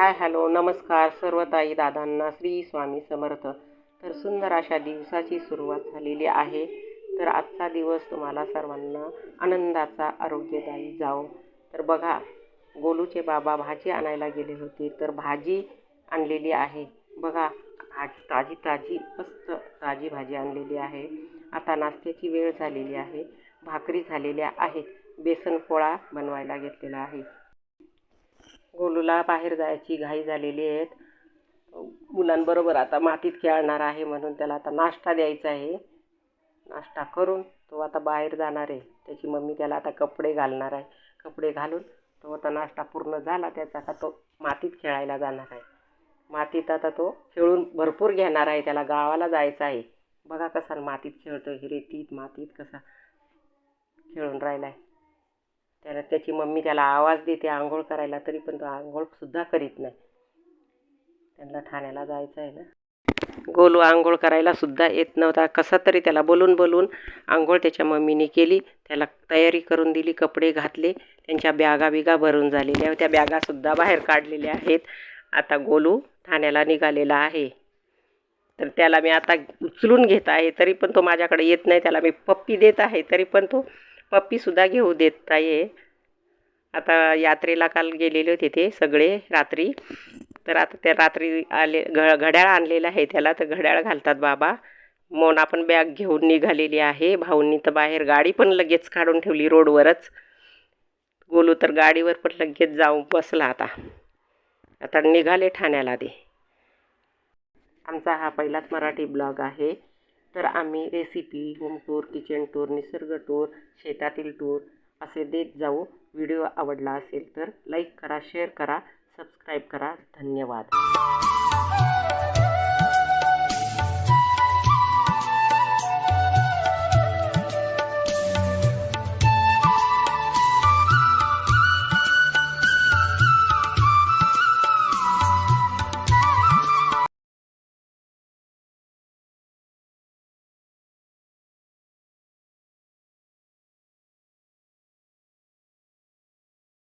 Hi hello नमस्कार सर्व ताई दादांना श्री स्वामी समर्थ. तर सुंदर अशा दिवसाची सुरुवात झालेली आहे. तर आजचा दिवस तुम्हाला सर्वांना आनंदाचा आरोग्यदायी जाओ तर बघा गोलूचे बाबा भाजी आणायला गेले होते तर भाजी आणलेली आहे. बघा भाजी ताजी ताजी मस्त ताजी भाजी आणलेली आहे. आता नाश्त्याची वेळ झालेली आहे. भाकरी झालेल्या आहेत. बेसन पोळा बनवायला घेतलेला आहे. गोलूला बाहेर जायची घाई झालेली आहेत. मुलांबरोबर आता मातीत खेळणार आहे म्हणून त्याला आता नाश्ता द्यायचा आहे. नाश्ता करून तो आता बाहेर जाणार आहे. त्याची मम्मी त्याला आता कपडे घालणार आहे. कपडे घालून तो आता नाश्ता पूर्ण झाला. त्याचा आता तो मातीत खेळायला जाणार आहे. मातीत आता तो खेळून भरपूर घेणार आहे. त्याला गावाला जायचं आहे. बघा कसा मातीत खेळतो रेतीत मातीत कसा खेळून राहिला आहे त्याला त्याची मम्मी त्याला आवाज देते आंघोळ करायला तरी पण तो आंघोळसुद्धा करीत नाही. त्यांना ठाण्याला जायचं आहे ना. गोलू आंघोळ करायला सुद्धा येत नव्हता. कसा तरी त्याला बोलून बोलून आंघोळ त्याच्या मम्मीने केली. त्याला तयारी करून दिली कपडे घातले. त्यांच्या बॅगा बिगा भरून झालेल्या होत्या. बॅगासुद्धा बाहेर काढलेल्या आहेत. आता गोलू ठाण्याला निघालेला आहे. तर त्याला मी आता उचलून घेत आहे. तरी पण तो माझ्याकडे येत नाही. त्याला मी पप्पी देत आहे. तरी पण तो पप्पीसुद्धा घेऊ देता ये आता यात्रेला काल गेलेले होते ते सगळे रात्री. तर आता त्या रात्री आले घ घड्याळ आणलेलं आहे त्याला तर घड्याळ घालतात बाबा. मोना पण बॅग घेऊन निघालेली आहे. भाऊंनी तर बाहेर गाडी पण लगेच काढून ठेवली रोडवरच. गोलू तर गाडीवर पण लगेच जाऊन बसला आता. आता निघाले ठाण्याला ते. आमचा हा पहिलाच मराठी ब्लॉग आहे. तर आम्ही recipe home tour kitchen tour निसर्ग टूर शेतातील टूर असे देत जाऊ. व्हिडिओ आवडला असेल तर लाईक करा शेअर करा सबस्क्राईब करा. धन्यवाद.